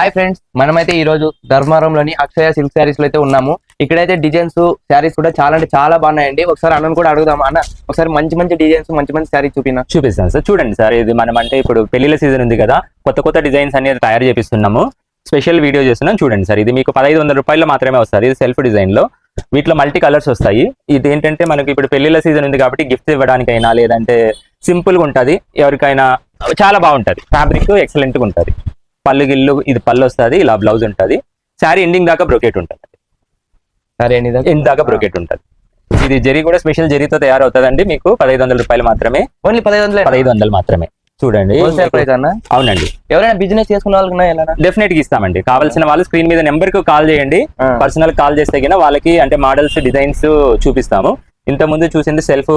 Hi friends మనమైతే ఈ రోజు ధర్మారంలోని అక్షయ సిల్క్ శారీస్లో అయితే ఉన్నాము. ఇక్కడైతే డిజైన్స్ శారీస్ కూడా చాలా అంటే చాలా బాగున్నాయండి. ఒకసారి అన్నను కూడా అడుగుదాం అన్న ఒకసారి మంచి మంచి డిజైన్స్ మంచి మంచి శారీ చూపిన. చూపిస్తాను సార్. చూడండి సార్ ఇది మనం అంటే ఇప్పుడు పెళ్ళిళ్ళ సీజన్ ఉంది కదా కొత్త కొత్త డిజైన్స్ అనేది తయారు చేపిస్తున్నాము. స్పెషల్ వీడియో చేస్తున్నాం. చూడండి సార్ ఇది మీకు పదహైదు వందల రూపాయలు మాత్రమే వస్తుంది ఇది సెల్ఫ్ డిజైన్లో. వీటిలో మల్టీ కలర్స్ వస్తాయి. ఇది ఏంటంటే మనకి ఇప్పుడు పెళ్ళిళ్ళ సీజన్ ఉంది కాబట్టి గిఫ్ట్ ఇవ్వడానికైనా లేదంటే సింపుల్గా ఉంటది. ఎవరికైనా చాలా బాగుంటది. ఫ్యాబ్రిక్ ఎక్సలెంట్గా పళ్ళు గిల్లు ఇది పళ్ళు వస్తుంది ఇలా బ్లౌజ్ ఉంటది. శారీ ఎండింగ్ దాకా బ్రొకెట్ ఉంటుంది. సరే అండి ఎండ్ దాకా బ్రొకెట్ ఉంటుంది. ఇది జరీ కూడా స్పెషల్ జరీతో తయారవుతుందండి మీకు. పదహైదు వందల రూపాయలు మాత్రమే. ఓన్లీ పదహైదు వందలు? పదహైదు వందలు మాత్రమే. చూడండి. హోల్సేల్ ప్రైస్ అన్న? అవునండి. ఎవరైనా బిజినెస్ చేసుకున్న వాళ్ళకి డెఫినెట్గా ఇస్తామండి. కావాల్సిన వాళ్ళు స్క్రీన్ మీద నెంబర్కు కాల్ చేయండి. పర్సనల్ కాల్ చేస్తే గిన వాళ్ళకి అంటే మోడల్స్ డిజైన్స్ చూపిస్తాము. ఇంత ముందు చూసింది సెల్ఫ్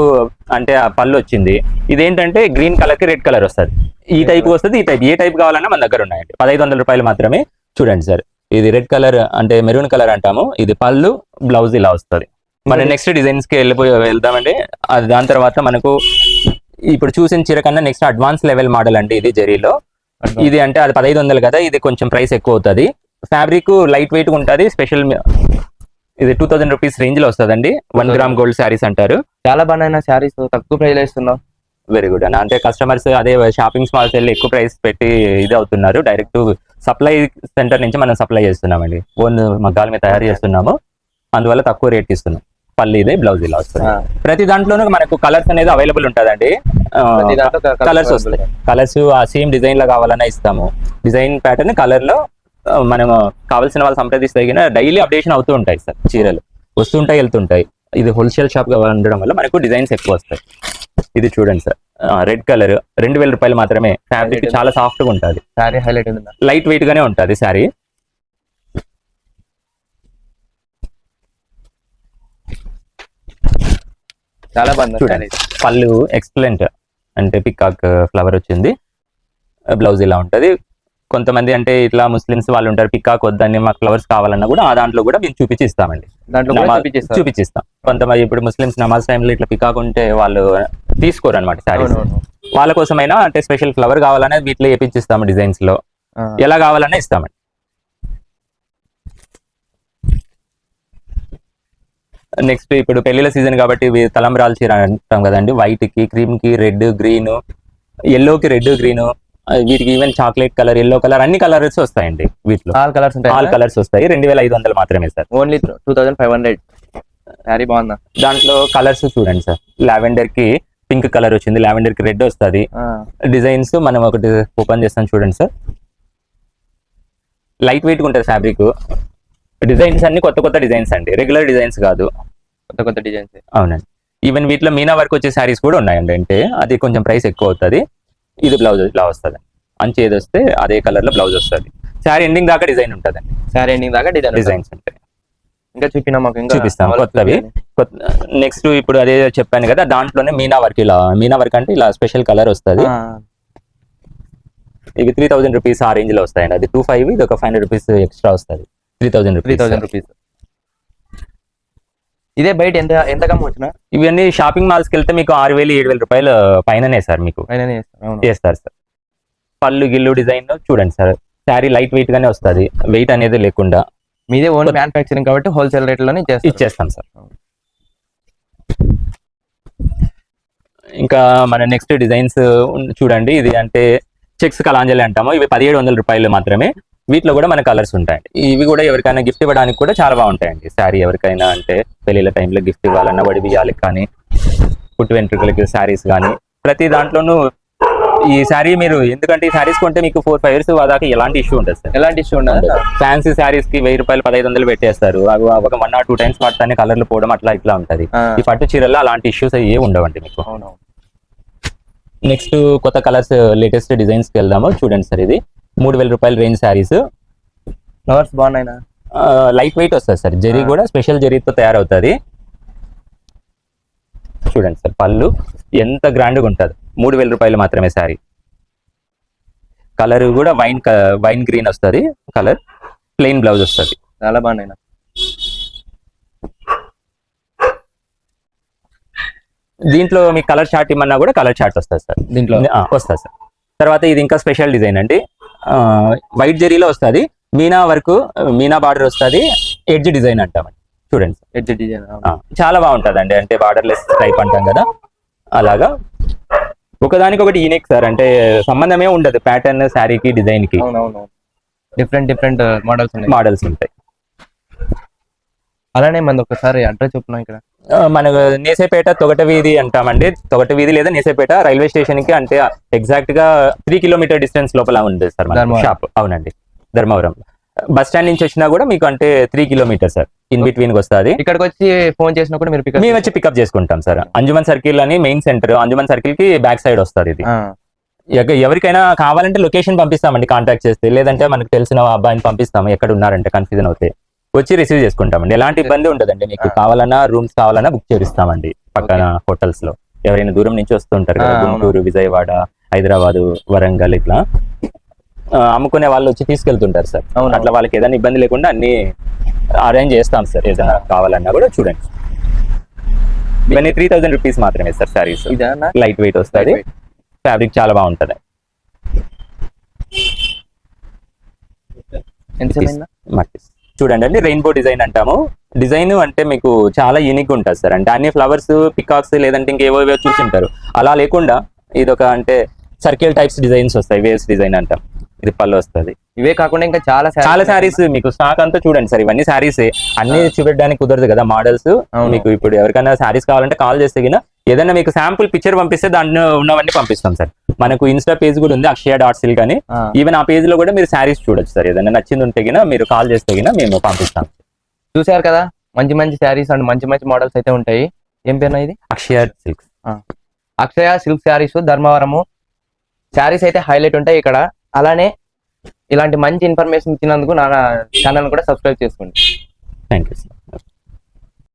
అంటే ఆ పళ్ళు వచ్చింది. ఇదేంటంటే గ్రీన్ కలర్కి రెడ్ కలర్ వస్తుంది. ఈ టైప్ వస్తుంది ఈ టైప్ ఏ టైప్ కావాలన్నా మన దగ్గర ఉన్నాయండి. పదహైదు వందల రూపాయలు మాత్రమే. చూడండి సార్ ఇది రెడ్ కలర్ అంటే మెరూన్ కలర్ అంటాము. ఇది పళ్ళు బ్లౌజ్ ఇలా వస్తుంది. మన నెక్స్ట్ డిజైన్స్కి వెళ్ళిపోయి వెళ్దామండి. అది దాని తర్వాత మనకు ఇప్పుడు చూసిన చీర కన్నా నెక్స్ట్ అడ్వాన్స్ లెవెల్ మోడల్ అండి ఇది జెరీలో. ఇది అంటే అది పదహైదు వందలు కదా ఇది కొంచెం ప్రైస్ ఎక్కువ అవుతుంది. ఫ్యాబ్రిక్ లైట్ వెయిట్ ఉంటుంది స్పెషల్ ఇది టూ థౌసండ్ రూపీస్ రేంజ్లో వస్తుందండి. వన్ గ్రామ్ గోల్డ్ శారీస్ అంటారు. చాలా బాగున్నాయి శారీస్ తక్కువ ప్రైస్ ఇస్తున్నావు. వెరీ గుడ్ అన్న అంటే కస్టమర్స్ అదే షాపింగ్ మాల్స్ వెళ్ళి ఎక్కువ ప్రైస్ పెట్టి ఇది అవుతున్నారు. డైరెక్ట్ సప్లై సెంటర్ నుంచి మనం సప్లై చేస్తున్నామండి. ఓన్ మగ్గాల మీద తయారు చేస్తున్నాము. అందువల్ల తక్కువ రేట్ ఇస్తున్నాం. పల్లి ఇదే బ్లౌజ్ ఇలా వస్తుంది ప్రతి దాంట్లోనూ మనకు కలర్స్ అనేది అవైలబుల్ ఉంటుందండి. కలర్స్ వస్తాయి. కలర్స్ ఆ సేమ్ డిజైన్లో కావాలన్నా ఇస్తాము. డిజైన్ ప్యాటర్న్ కలర్లో మనం కావాల్సిన వాళ్ళు సంప్రదిస్తే డైలీ అప్డేషన్ అవుతూ ఉంటాయి సార్ చీరలు. వస్తుంటాయి వెళ్తుంటాయి ఇది హోల్సేల్ షాప్గా ఉండడం వల్ల మనకు డిజైన్స్ ఎక్కువ వస్తాయి. ఇది చూడండి సార్. రెడ్ కలర్ రెండు వేల రూపాయలు మాత్రమే ఫ్యాబ్రిక్ చాలా సాఫ్ట్గా ఉంటుంది. శారీ హైలైట్ లైట్ వెయిట్ గానే ఉంటుంది శారీ చాలా బాగుంది చూడండి. పళ్ళు ఎక్సలెంట్ అంటే పికాక్ ఫ్లవర్ వచ్చింది. బ్లౌజ్ ఇలా ఉంటది. కొంతమంది అంటే ఇట్లా ముస్లిమ్స్ వాళ్ళు ఉంటారు పికాక్ వద్దని మాకు ఫ్లవర్స్ కావాలన్నా కూడా ఆ దాంట్లో కూడా మేము చూపించి ఇస్తామండి దాంట్లో. చూపించిస్తాం. కొంతమంది ఇప్పుడు ముస్లిమ్స్ నమాజ్ టైంలో ఇట్లా పికాక్ ఉంటే వాళ్ళు తీసుకోరు అనమాట శారీస్. వాళ్ళ కోసమైనా అంటే స్పెషల్ ఫ్లవర్ కావాలన్నా వీటిలో వేపించిస్తాము డిజైన్స్లో ఎలా కావాలన్నా ఇస్తామండి. నెక్స్ట్ ఇప్పుడు పెళ్ళిళ్ళ సీజన్ కాబట్టి తలంబ్రాల చీర అంటాం కదండి. వైట్కి క్రీమ్కి రెడ్ గ్రీన్ ఎల్లో కి రెడ్ గ్రీన్ వీటికి even chocolate colour yellow colour అన్ని కలర్స్ వస్తాయండి వీటిలో. ఆల్ కలర్స్ ఆల్ ఉంటాయి కలర్స్ వస్తాయి. రెండు వేల ఐదు వందలు మాత్రమే sir. Only two thousand five hundred sari బాగుందా? దాంట్లో కలర్స్ చూడండి సార్. లావెండర్కి పింక్ కలర్ వచ్చింది. లావెండర్కి రెడ్ వస్తుంది డిజైన్స్ మనం ఒకటి ఓపెన్ చేస్తాం చూడండి సార్. లైట్ వెయిట్ ఉంటుంది ఫ్యాబ్రిక్ డిజైన్స్ అన్ని కొత్త కొత్త డిజైన్స్ అండి. రెగ్యులర్ డిజైన్స్ కాదు. కొత్త కొత్త డిజైన్స్ అవునండి. ఈవెన్ వీటిలో మీనా వర్క్ వచ్చే శారీస్ కూడా ఉన్నాయండి. అంటే అది కొంచెం ప్రైస్ ఎక్కువ అవుతుంది. ఇది బ్లౌజ్ ఇలా వస్తుంది. అంచు ఏది వస్తే అదే కలర్లో బ్లౌజ్ వస్తుంది. శారీ ఎండింగ్ దాకా డిజైన్ ఉంటుంది శారీ ఎండింగ్ దాకా డిజైన్ డిజైన్స్ ఉంటాయి. ఇంకా చూపినా మాకు ఇంకా చూపిస్తాం. కొత్తవి. నెక్స్ట్ ఇప్పుడు అదే చెప్పాను కదా దాంట్లోనే మీనా వర్క్ ఇలా మీనా వర్క్ అంటే ఇలా స్పెషల్ కలర్ వస్తుంది. ఇవి త్రీ థౌసండ్ రూపీస్ ఆ రేంజ్లో వస్తాయండి. అది టూ ఫైవ్ ఇది ఒక ఫైవ్ హండ్రెడ్ రూపీస్ ఎక్స్ట్రా వస్తుంది. Three thousand three rupees thousand rupees ఇదే బయట ఎంత ఎంత కమ్మ వచ్చిన? ఇవన్నీ షాపింగ్ మాల్స్కి వెళ్తే మీకు ఆరు వేలు ఏడు వేల రూపాయలు పైననే సార్ మీకు. పైననే. చేస్తారు సార్. పళ్ళు గిల్లు డిజైన్ చూడండి సార్. శారీ లైట్ వెయిట్ గానే వస్తుంది. వెయిట్ అనేది లేకుండా. మీదే ఓన్ మ్యానుఫాక్చరింగ్ కాబట్టి హోల్సేల్ రేట్లోనే చేస్తారు. ఇచ్చేస్తాం సార్. ఇంకా మన నెక్స్ట్ డిజైన్స్ చూడండి. ఇది అంటే చెక్స్ కలాంజలి అంటాము. ఇవి పదిహేడు వందల రూపాయలు మాత్రమే. వీటిలో కూడా మన కలర్స్ ఉంటాయండి. ఇవి కూడా ఎవరికైనా గిఫ్ట్ ఇవ్వడానికి కూడా చాలా బాగుంటాయండి. శారీ ఎవరికైనా అంటే పెళ్ళిళ్ళ టైంలో గిఫ్ట్ ఇవ్వాలన్నా వడి బియ్యాలకి కానీ పుట్టు వెంట్రుకలకి శారీస్ కానీ ప్రతి దాంట్లోనూ ఈ శారీ మీరు ఎందుకంటే ఈ శారీస్ కొంటే మీకు ఫోర్ ఫైవ్ ఇయర్స్ దాకా ఎలాంటి ఇష్యూ ఉంటుంది సార్. ఎలాంటి ఇష్యూ ఉండదు. ఫ్యాన్సీ శారీస్కి వెయ్యి రూపాయలు పదహైదు వందలు పెట్టేస్తారు. అవి ఒక వన్ ఆర్ టూ టైమ్స్ వాటిని కలర్లు పోవడం అట్లా ఇట్లా ఉంటది. ఈ పట్టు చీరల్లో అలాంటి ఇష్యూస్ ఏ ఉండవండి మీకు. నెక్స్ట్ కొత్త కలర్స్ లేటెస్ట్ డిజైన్స్కి వెళ్దాము. చూడండి సార్ ఇది. మూడు వేల రూపాయల రేంజ్ శారీస్ ఫ్లవర్స్ బాగున్నాయినా? లైట్ వెయిట్ వస్తుంది సార్. జరీ. కూడా స్పెషల్ జరీతో తయారవుతుంది. చూడండి సార్ పళ్ళు ఎంత గ్రాండ్గా ఉంటుంది. మూడు వేల రూపాయలు మాత్రమే శారీ కలర్ కూడా వైన్ వైన్ గ్రీన్ వస్తుంది కలర్ ప్లెయిన్ బ్లౌజ్ వస్తుంది. చాలా బాగున్నాయినా? దీంట్లో మీకు కలర్ చార్ట్ ఇమ్మన్నా కూడా కలర్ చార్ట్ వస్తుంది సార్. దీంట్లో? వస్తుంది సార్. తర్వాత ఇది ఇంకా స్పెషల్ డిజైన్ అండి. వైట్ జెరీలో వస్తుంది. మీనా వరకు మీనా బార్డర్ వస్తుంది. ఎడ్జ్ డిజైన్ అంటామండి చూడండి. ఎడ్జ్ డిజైన్ చాలా బాగుంటది అండి అంటే బార్డర్లెస్ టైప్ అంటాం కదా. అలాగా. ఒకదానికి ఒకటి యూనిక్ సార్ అంటే సంబంధమే ఉండదు. ప్యాటర్న్ శారీకి డిజైన్కి. అవునవును. డిఫరెంట్ డిఫరెంట్ మోడల్స్ మోడల్స్ ఉంటాయి. అలానే మంది ఒకసారి అడ్రస్ చెప్తున్నాం ఇక్కడ. ఆ, మన నేసేపేట తొగట వీధి అంటామండి. తొగట వీధి లేదా నేసేపేట రైల్వే స్టేషన్కి అంటే ఎగ్జాక్ట్గా త్రీ కిలోమీటర్ డిస్టెన్స్ లోపల ఉంది సార్. షాప్. అవునండి. ధర్మవరం. బస్ స్టాండ్ నుంచి వచ్చినా కూడా మీకు అంటే three kilometre sir. In between వస్తుంది. ఇక్కడికి వచ్చి ఫోన్ చేసినా కూడా మీరు పికప్ మేము వచ్చి పికప్ చేసుకుంటాం సార్. అంజుమన్ సర్కిల్ అని మెయిన్ సెంటర్ అంజుమన్ సర్కిల్కి బ్యాక్ సైడ్ వస్తుంది ఇది. ఎవరికైనా కావాలంటే లొకేషన్ పంపిస్తామండి కాంటాక్ట్ చేస్తే. లేదంటే మనకు తెలిసిన అబ్బాయిని పంపిస్తాము ఎక్కడ ఉన్నారంటే కన్ఫ్యూజన్ అవుతే. వచ్చి రిసీవ్ చేసుకుంటామండి. ఎలాంటి ఇబ్బంది ఉండదండి. మీకు. కావాలన్నా రూమ్స్ కావాలన్నా బుక్ చేపిస్తామండి పక్కన హోటల్స్లో. ఎవరైనా దూరం నుంచి వస్తుంటారు కదా. గుంటూరు విజయవాడ హైదరాబాద్ వరంగల్ ఇట్లా. అమ్ముకునే వాళ్ళు వచ్చి తీసుకెళ్తుంటారు సార్. అవును. అట్లా వాళ్ళకి ఏదైనా ఇబ్బంది లేకుండా అన్ని అరేంజ్ చేస్తాం సార్. ఏదైనా కావాలన్నా కూడా చూడండి. ఇవన్నీ త్రీ థౌసండ్ రూపీస్ మాత్రమే సార్ సారీస్ ఇదా లైట్ వెయిట్ వస్తుంది. ఫ్యాబ్రిక్ చాలా బాగుంటది. మట్టి చూడండి అండి రెయిన్బో డిజైన్ అంటాము. డిజైన్ అంటే మీకు చాలా యూనిక్ ఉంటుంది సార్. అంటే అన్ని ఫ్లవర్స్ పికాక్స్ లేదంటే ఇంకేవో ఏవో చూసింటారు అలా లేకుండా ఇది ఒక అంటే సర్కిల్ టైప్స్ డిజైన్స్ వస్తాయి వేవ్స్ డిజైన్ అంటాం. ఇది పళ్ళు వస్తుంది. ఇవే కాకుండా ఇంకా చాలా చాలా శారీస్ మీకు స్టాక్ అంతా చూడండి సార్. ఇవన్నీ శారీస్ అన్ని చూపెట్టడానికి కుదరదు కదా మోడల్స్. మీకు ఇప్పుడు ఎవరికైనా శారీస్ కావాలంటే కాల్ చేస్తే గిన ఏదైనా మీకు శాంపుల్ పిక్చర్ పంపిస్తే దాంట్లో ఉన్నవన్నీ పంపిస్తాం సార్. మనకు ఇన్స్టా పేజ్ కూడా ఉంది అక్షయ డాట్ సిల్క్ అని ఈవెన్ ఆ పేజ్లో కూడా మీరు శారీస్ చూడొచ్చు సార్ ఏదైనా నచ్చింది ఉంటే గిన మీరు కాల్ చేస్తే గిన మేము పంపిస్తాం. చూశారు కదా? మంచి మంచి శారీస్ అండ్ మంచి మంచి మోడల్స్ అయితే ఉంటాయి. ఏం పేరునా ఇది? Akshaya silks Akshaya silk saris Dharmavaram. Saris అయితే హైలైట్ ఉంటాయి ఇక్కడ. అలానే ఇలాంటి మంచి ఇన్ఫర్మేషన్ ఇచ్చినందుకు నా ఛానల్ కూడా సబ్స్క్రైబ్ చేసుకోండి. Thank you